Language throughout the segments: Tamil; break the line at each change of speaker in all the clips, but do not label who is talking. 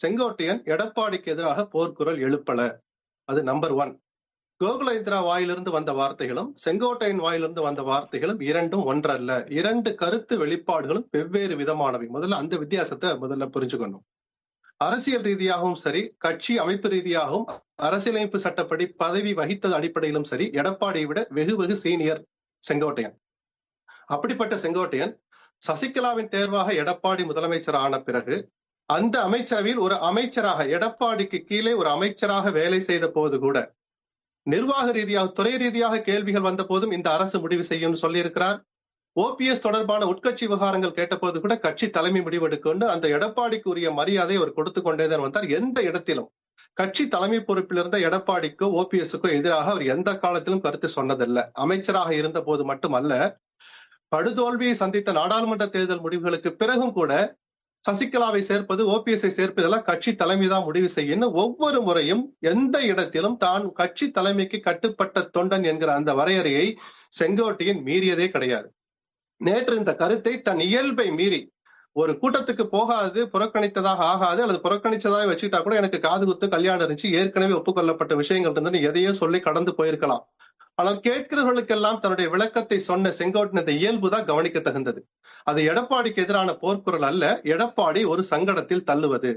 செங்கோட்டையன் எடப்பாடிக்கு எதிராக போர்க்குரல் எழுப்பல. அது நம்பர் ஒன் கோகுல இந்திரா வாயிலிருந்து வந்த வார்த்தைகளும் செங்கோட்டையன் வாயிலிருந்து வந்த வார்த்தைகளும் இரண்டும் ஒன்றல்ல. இரண்டு கருத்து வெளிப்பாடுகளும் வெவ்வேறு விதமானவை. முதல்ல அந்த வித்தியாசத்தை முதல்ல புரிஞ்சுக்கணும். அரசியல் ரீதியாகவும் சரி கட்சி அமைப்பு ரீதியாகவும் அரசியலமைப்பு சட்டப்படி பதவி வகித்தது அடிப்படையிலும் சரி எடப்பாடியை விட வெகு வெகு சீனியர் செங்கோட்டையன். அப்படிப்பட்ட செங்கோட்டையன் சசிகலாவின் தேர்வாக எடப்பாடி முதலமைச்சர் ஆன பிறகு அந்த அமைச்சரவையில் ஒரு அமைச்சராக எடப்பாடிக்கு கீழே ஒரு அமைச்சராக வேலை செய்த போது கூட நிர்வாக ரீதியாக துறை ரீதியாக கேள்விகள் வந்த போதும் இந்த அரசு முடிவு செய்யும் சொல்லியிருக்கிறார். ஓபிஎஸ் தொடர்பான உட்கட்சி விவகாரங்கள் கேட்டபோது கூட கட்சி தலைமை முடிவெடுக்கொண்டு அந்த எடப்பாடிக்கு உரிய மரியாதை அவர் கொடுத்து கொண்டேதான் வந்தார். எந்த இடத்திலும். கட்சி தலைமை பொறுப்பில் இருந்த எடப்பாடிக்கோ ஓபிஎஸ்க்கோ எதிராக அவர் எந்த காலத்திலும் கருத்து சொன்னதில்லை. அமைச்சராக இருந்த போது மட்டுமல்ல படுதோல்வியை சந்தித்த நாடாளுமன்ற தேர்தல் முடிவுகளுக்கு பிறகும் கூட சசிகலாவை சேர்ப்பது ஓபிஎஸ்ஐ சேர்ப்பதெல்லாம் கட்சி தலைமை தான் முடிவு செய்யணும் ஒவ்வொரு முறையும் எந்த இடத்திலும் தான் கட்சி தலைமைக்கு கட்டுப்பட்ட தொண்டன் என்கிற அந்த வரையறையை செங்கோட்டையன் மீறியதே கிடையாது. நேற்று இந்த கருத்தை தன் இயல்பை மீறி ஒரு கூட்டத்துக்கு போகாது புறக்கணித்ததாக ஆகாது அல்லது புறக்கணிச்சதாக வச்சுக்கிட்டா கூட எனக்கு காது குத்து கல்யாணம் இருந்துச்சு ஏற்கனவே ஒப்புக்கொள்ளப்பட்ட விஷயங்கள் இருந்து எதையோ சொல்லி கடந்து போயிருக்கலாம். ஆனால் கேட்கிறவர்களுக்கெல்லாம் தன்னுடைய விளக்கத்தை சொன்ன செங்கோட்டினத்தை இந்த இயல்புதான் கவனிக்க தகுந்தது அது எடப்பாடிக்கு எதிரான போர்க்குரல் அல்ல எடப்பாடி ஒரு சங்கடத்தில் தள்ளுவது.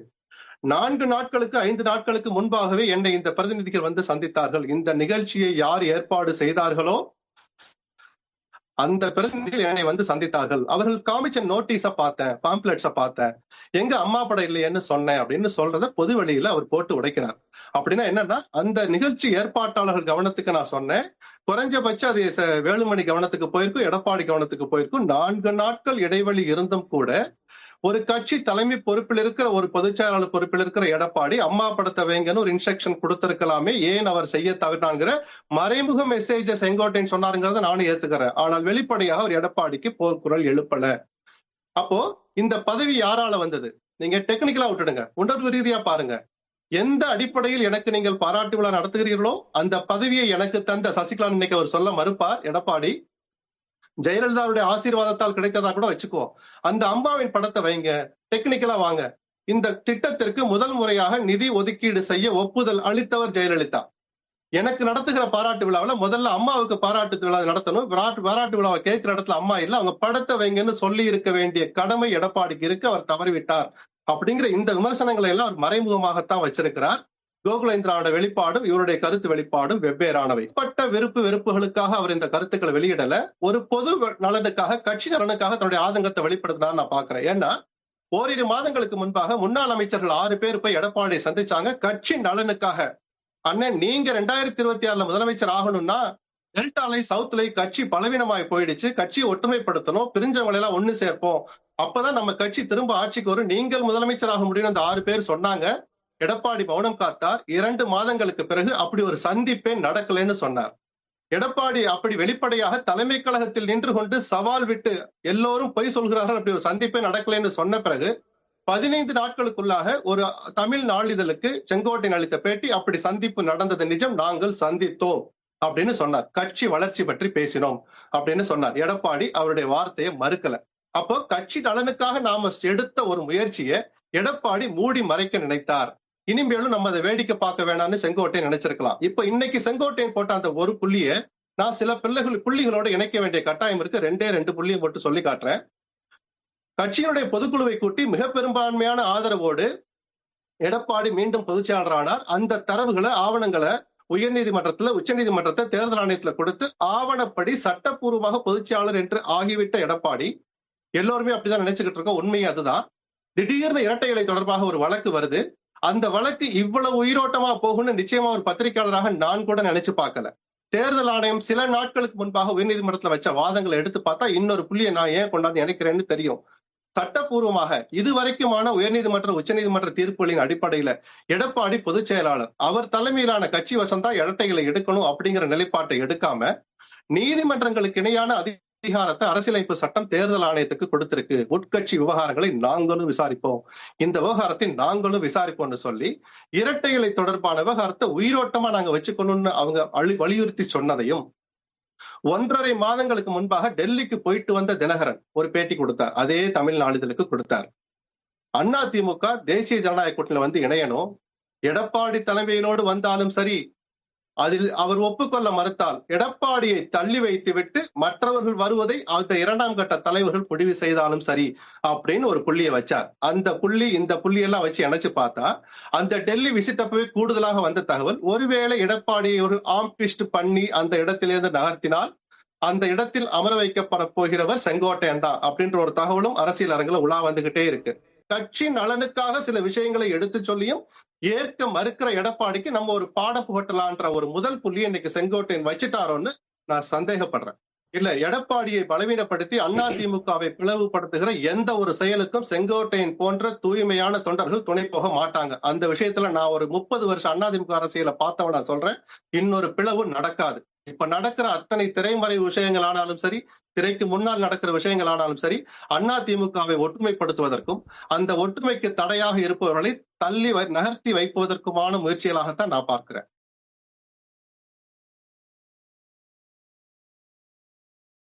நான்கு நாட்களுக்கு ஐந்து நாட்களுக்கு முன்பாகவே என்னை இந்த பிரதிநிதிகள் வந்து சந்தித்தார்கள். இந்த நிகழ்ச்சியை யார் ஏற்பாடு செய்தார்களோ அந்த பிரதிநிதிகள் என்னை வந்து சந்தித்தார்கள். அவர்கள் காமிச்ச நோட்டீஸ பார்த்தேன் பாம்ப்ளெட்ஸ பார்த்தேன். எங்க அம்மா படம் இல்லையேன்னு சொன்னேன் அப்படின்னு சொல்றத பொது வழியில அவர் போட்டு உடைக்கிறார். அப்படின்னா என்னன்னா அந்த நிகழ்ச்சி ஏற்பாட்டாளர்கள் கவனத்துக்கு நான் சொன்னேன். குறைஞ்சபட்சம் அது ச- வேலுமணி கவனத்துக்கு போயிருக்கும் எடப்பாடி கவனத்துக்கு போயிருக்கும். நான்கு நாட்கள் இடைவெளி இருந்தும் கூட ஒரு கட்சி தலைமை பொறுப்பில் இருக்கிற ஒரு பொதுச்செயலாளர் பொறுப்பில் இருக்கிற எடப்பாடி அம்மா படத்தை வைங்கன்னு ஒரு இன்ஸ்ட்ரக்ஷன் கொடுத்திருக்கலாமே ஏன் அவர் செய்ய தவறினாங்கிற மறைமுக மெசேஜ செங்கோட்டையன் சொன்னாருங்கிறத நானும் ஏத்துக்கிறேன். ஆனால் வெளிப்படையாக அவர் எடப்பாடிக்கு போர்க்குரல் எழுப்பல. அப்போ இந்த பதவி யாரால வந்தது? நீங்க டெக்னிக்கலா விட்டுடுங்க. உணர்வு ரீதியா பாருங்க. எந்த அடிப்படையில் எனக்கு நீங்கள் பாராட்டு விழா நடத்துகிறீர்களோ அந்த பதவியை எனக்கு தந்த சசிகலா இன்னைக்கு அவர் சொல்ல மறுப்பார். எடப்பாடி ஜெயலலிதாவுடைய ஆசீர்வாதத்தால் கிடைத்ததா கூட வச்சுக்குவோம் அந்த அம்மாவின் படத்தை வைங்க. டெக்னிக்கலா வாங்க. இந்த திட்டத்திற்கு முதல் முறையாக நிதி ஒதுக்கீடு செய்ய ஒப்புதல் அளித்தவர் ஜெயலலிதா. எனக்கு நடத்துகிற பாராட்டு விழாவில் முதல்ல அம்மாவுக்கு பாராட்டு விழா நடத்தணும். பாராட்டு விழாவை கேட்கிற இடத்துல அம்மா இல்ல அவங்க படத்தை வைங்கன்னு சொல்லி இருக்க வேண்டிய கடமை எடப்பாடிக்கு இருக்கு. அவர் தவறிவிட்டார். அப்படிங்கிற இந்த விமர்சனங்களை எல்லாம் அவர் மறைமுகமாகத்தான் வச்சிருக்கிறார். கோகுலேந்திராவோட வெளிப்பாடும் இவருடைய கருத்து வெளிப்பாடும் வெவ்வேறானவை. பட்ட விருப்பு வெறுப்புகளுக்காக அவர் இந்த கருத்துக்களை வெளியிடல. ஒரு பொது நலனுக்காக கட்சி நலனுக்காக தன்னுடைய ஆதங்கத்தை வெளிப்படுத்தினார் நான் பாக்குறேன். ஏன்னா ஓரிரு மாதங்களுக்கு முன்பாக முன்னாள் அமைச்சர்கள் ஆறு பேர் போய் எடப்பாடியை சந்திச்சாங்க. கட்சி நலனுக்காக. அண்ணன் நீங்க ரெண்டாயிரத்தி இருபத்தி ஆறுல முதலமைச்சர் ஆகணும்னா டெல்டாலை சவுத்லை கட்சி பலவீனமாய் போயிடுச்சு. கட்சியை ஒற்றுமைப்படுத்தணும். பிரிஞ்சவங்களை எல்லாம் ஒண்ணு சேர்ப்போம். அப்பதான் நம்ம கட்சி திரும்ப ஆட்சிக்கு வரும். நீங்கள் முதலமைச்சராக முடியும் அந்த ஆறு பேர் சொன்னாங்க. எடப்பாடி மௌனம் காத்தார். இரண்டு மாதங்களுக்கு பிறகு அப்படி ஒரு சந்திப்பே நடக்கலைன்னு சொன்னார். எடப்பாடி அப்படி வெளிப்படையாக தலைமை கழகத்தில் நின்று கொண்டு சவால் விட்டு எல்லோரும் பொய் சொல்கிறார்கள் அப்படி ஒரு சந்திப்பே நடக்கலைன்னு சொன்ன பிறகு பதினைந்து நாட்களுக்குள்ளாக ஒரு தமிழ் நாளிதழுக்கு செங்கோட்டையன் அளித்த பேட்டி அப்படி சந்திப்பு நடந்தது நிஜம். நாங்கள் சந்தித்தோம் அப்படின்னு சொன்னார். கட்சி வளர்ச்சி பற்றி பேசினோம் அப்படின்னு சொன்னார். எடப்பாடி அவருடைய வார்த்தையை மறுக்கல. அப்போ கட்சி நலனுக்காக நாம எடுத்த ஒரு முயற்சியை எடப்பாடி மூடி மறைக்க நினைத்தார். இனிமேலும் நம்ம அதை வேடிக்கை பார்க்க வேணாம்னு செங்கோட்டையன் நினைச்சிருக்கலாம். இப்ப இன்னைக்கு செங்கோட்டையன் போட்ட அந்த ஒரு புள்ளிய நான் சில பிள்ளைகள் புள்ளிகளோட இணைக்க வேண்டிய கட்டாயம் இருக்கு. ரெண்டே ரெண்டு புள்ளியை போட்டு சொல்லி காட்டுறேன். கட்சியினுடைய பொதுக்குழுவை கூட்டி மிக பெரும்பான்மையான ஆதரவோடு எடப்பாடி மீண்டும் பொதுச்செயலாளரானார். அந்த தரவுகளை ஆவணங்களை உயர்நீதிமன்றத்துல உச்சநீதிமன்றத்தை தேர்தல் ஆணையத்துல கொடுத்து ஆவணப்படி சட்டப்பூர்வமாக பொதுச்செயலாளர் என்று ஆகிவிட்ட எடப்பாடி எல்லோருமே அப்படிதான் நினைச்சுக்கிட்டு இருக்கோம். உண்மை அதுதான். திடீர்னு இரட்டை இலை தொடர்பாக ஒரு வழக்கு வருது. அந்த வழக்கு இவ்வளவு உயிரோட்டமா போகும்னு நிச்சயமா ஒரு பத்திரிகையாளராக நான் கூட நினைச்சு பார்க்கல. தேர்தல் ஆணையம் சில நாட்களுக்கு முன்பாக உயர்நீதிமன்றத்துல வச்ச வாதங்களை எடுத்து பார்த்தா இன்னொரு புள்ளியை நான் ஏன் கொண்டாந்து நினைக்கிறேன்னு தெரியும். சட்டப்பூர்வமாக இதுவரைக்குமான உயர்நீதிமன்ற உச்சநீதிமன்ற தீர்ப்புகளின் அடிப்படையில எடப்பாடி பொதுச் செயலாளர் அவர் தலைமையிலான கட்சி வசந்தா இரட்டைகளை எடுக்கணும் அப்படிங்கிற நிலைப்பாட்டை எடுக்காம நீதிமன்றங்களுக்கு இணையான அதிகாரத்தை அரசியலமைப்பு சட்டம் தேர்தல் ஆணையத்துக்கு கொடுத்திருக்கு. உட்கட்சி விவகாரங்களை நாங்களும் விசாரிப்போம். இந்த விவகாரத்தை நாங்களும் விசாரிப்போம்னு சொல்லி இரட்டை இலை தொடர்பான விவகாரத்தை உயிரோட்டமா நாங்க வச்சுக்கணும்னு அவங்க வலியுறுத்தி சொன்னதையும் ஒன்றரை மாதங்களுக்கு முன்பாக டெல்லிக்கு போயிட்டு வந்த தினகரன் ஒரு பேட்டி கொடுத்தார். அதே தமிழ் நாளிதழுக்கு கொடுத்தார். அண்ணா திமுக தேசிய ஜனநாயக கூட்டணியில வந்து இணையணும். எடப்பாடி தலைமையிலோடு வந்தாலும் சரி அதில் அவர் ஒப்புக்கொள்ள மறுத்தால் எடப்பாடியை தள்ளி வைத்துவிட்டு மற்றவர்கள் வருவதை அந்த இரண்டாம் கட்ட தலைவர்கள் முடிவு செய்தாலும் சரி அப்படின்னு ஒரு புள்ளியை வச்சார். அந்த புள்ளி இந்த புள்ளியெல்லாம் வச்சு இணைச்சு பார்த்தா அந்த டெல்லி விசிட் அப்பவே கூடுதலாக வந்த தகவல் ஒருவேளை எடப்பாடியை ஒரு ஆம்பிஸ்ட் பண்ணி அந்த இடத்திலிருந்து நகர்த்தினால் அந்த இடத்தில் அமர வைக்கப்பட போகிறவர் செங்கோட்டையன் தான் அப்படின்ற ஒரு தகவலும் அரசியல் அரங்கில் உலா வந்துகிட்டே இருக்கு. கட்சி நலனுக்காக சில விஷயங்களை எடுத்து சொல்லியும் ஏற்க மறுக்கிற எடப்பாடிக்கு நம்ம ஒரு பாட புகட்டலான்ற ஒரு முதல் புள்ளி இன்னைக்கு செங்கோட்டையன் வச்சுட்டாரோன்னு நான் சந்தேகப்படுறேன். இல்ல எடப்பாடியை பலவீனப்படுத்தி அண்ணா திமுகவை பிளவுபடுத்துகிற எந்த ஒரு செயலுக்கும் செங்கோட்டையன் போன்ற தூய்மையான தொண்டர்கள் துணை போக மாட்டாங்க. அந்த விஷயத்துல நான் ஒரு முப்பது வருஷம் அதிமுக அரசியலை பார்த்தவன் நான் சொல்றேன். இன்னொரு பிளவு நடக்காது. இப்ப நடக்கிற அத்தனை திரைமறை விஷயங்கள் ஆனாலும் சரி திரைக்கு முன்னால் நடக்கிற விஷயங்கள் ஆனாலும் சரி அண்ணா திமுகவை ஒற்றுமைப்படுத்துவதற்கும் அந்த ஒற்றுமைக்கு தடையாக இருப்பவர்களை தள்ளி நகர்த்தி வைப்பதற்குமான முயற்சிகளாகத்தான் நான் பார்க்கிறேன்.